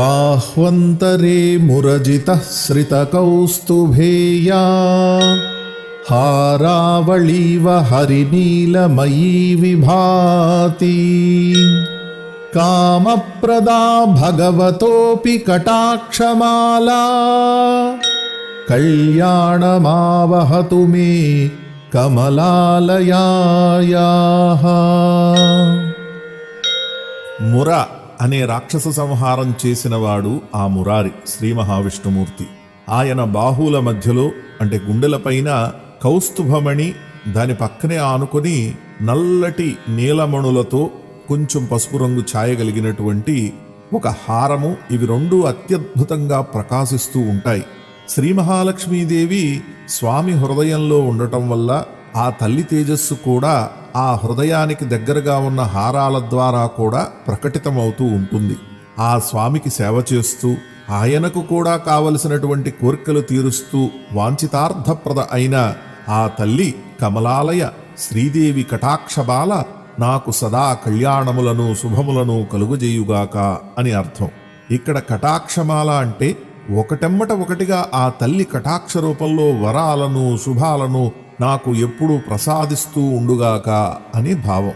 बाह्वन्तरे मुरजितः श्रितकौस्तुभेया हारावळीव हरिनीलमयी विभाति। कामप्रदा भगवतोऽपि कटाक्षमाला। कल्याणमावहतु मे कमलालयायाः। ముర అనే రాక్షస సంహారం చేసినవాడు ఆ మురారి శ్రీ మహావిష్ణుమూర్తి. ఆయన బాహువుల మధ్యలో అంటే గుండెలపైన కౌస్తుభమణి దాని పక్కనే ఆనుకొని నల్లటి నీలమణులతో కొంచెం పసుపు రంగు ఛాయగలిగినటువంటి ఒక హారము. ఇవి రెండు అత్యద్భుతంగా ప్రకాశిస్తూ ఉంటాయి. శ్రీ మహాలక్ష్మీదేవి స్వామి హృదయంలో ఉండటం వల్ల ఆ తల్లి తేజస్సు కూడా ఆ హృదయానికి దగ్గరగా ఉన్న హారాల ద్వారా కూడా ప్రకటితమవుతూ ఉంటుంది. ఆ స్వామికి సేవ చేస్తూ ఆయనకు కూడా కావలసినటువంటి కోరికలు తీరుస్తూ వాంఛితార్థప్రద అయిన ఆ తల్లి కమలాలయ శ్రీదేవి కటాక్షబాల నాకు సదా కళ్యాణములను శుభములను కలుగజేయుగాక అని అర్థం. ఇక్కడ కటాక్షమాల అంటే ఒకటెమ్మట ఒకటిగా ఆ తల్లి కటాక్ష రూపంలో వరాలను శుభాలను నాకు ఎప్పుడూ ప్రసాదిస్తూ ఉండుగాక అని భావం.